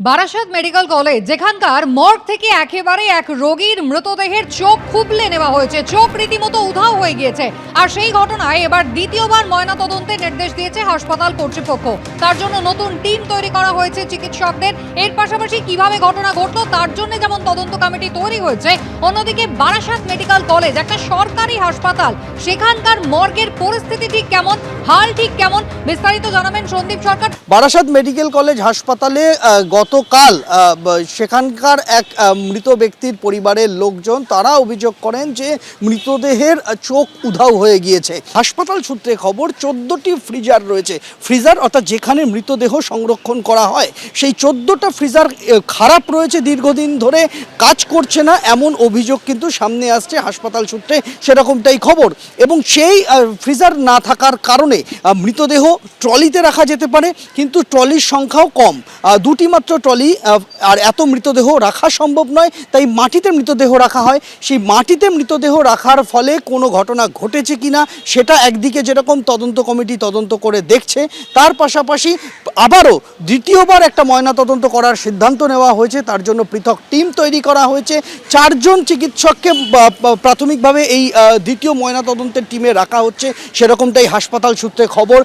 Barasat medical college যেখানকার morgue থেকে একেবারে এক রোগীর মৃতদেহের চোখ খুবলে নেওয়া হয়েছে। চোখ রীতিমতো উধাও হয়ে গিয়েছে। আর সেই ঘটনায় এবার দ্বিতীয়বার ময়নাতদন্তের নির্দেশ দিয়েছে হাসপাতাল কর্তৃপক্ষ। তার জন্য নতুন টিম তৈরি করা হয়েছে চিকিৎসকদের। এর পাশাপাশি কীভাবে ঘটনা ঘটলো তার জন্য যেমন তদন্ত কমিটি তৈরি হয়েছে অন্যদিকে বারাসাত মেডিকেল কলেজ একটা সরকারি হাসপাতাল সেখানকার মর্গের পরিস্থিতি ঠিক কেমন হাল ঠিক কেমন বিস্তারিত জানাবেন সন্দীপ সরকার। বারাসাত মেডিকেল কলেজ হাসপাতালে আহ, গতকাল সেখানকার এক মৃত ব্যক্তির পরিবারের লোকজন তারা অভিযোগ করেন যে মৃতদেহের চোখ উধাও হয়ে গিয়েছে। হাসপাতাল সূত্রে খবর, চোদ্দোটি ফ্রিজার রয়েছে। ফ্রিজার অর্থাৎ যেখানে মৃতদেহ সংরক্ষণ করা হয়, সেই চোদ্দোটা ফ্রিজার খারাপ রয়েছে, দীর্ঘদিন ধরে কাজ করছে না, এমন অভিযোগ কিন্তু সামনে আসছে হাসপাতাল সূত্রে, সেরকমটাই খবর। এবং সেই ফ্রিজার না থাকার কারণে মৃতদেহ ট্রলিতে রাখা যেতে পারে, কিন্তু ট্রলির সংখ্যাও কম। দুটি মাত্র ট্রলি আর এত মৃতদেহ রাখা সম্ভব নয়, তাই মাটিতে মৃতদেহ রাখা হয়। সেই মাটিতে মৃতদেহ রাখার ফলে কোনো ঘটনা ঘটেছে কি না সেটা একদিকে যেরকম তদন্ত কমিটি তদন্ত করে দেখছে, তার পাশাপাশি আবারও দ্বিতীয়বার একটা ময়না তদন্ত করার সিদ্ধান্ত নেওয়া হয়েছে, তার জন্য পৃথক টিম তৈরি করা হয়েছে। চারজন চিকিৎসককে প্রাথমিকভাবে এই দ্বিতীয় ময়না তদন্তের টিমে রাখা হচ্ছে, সেরকমটাই হাসপাতাল সূত্রে খবর।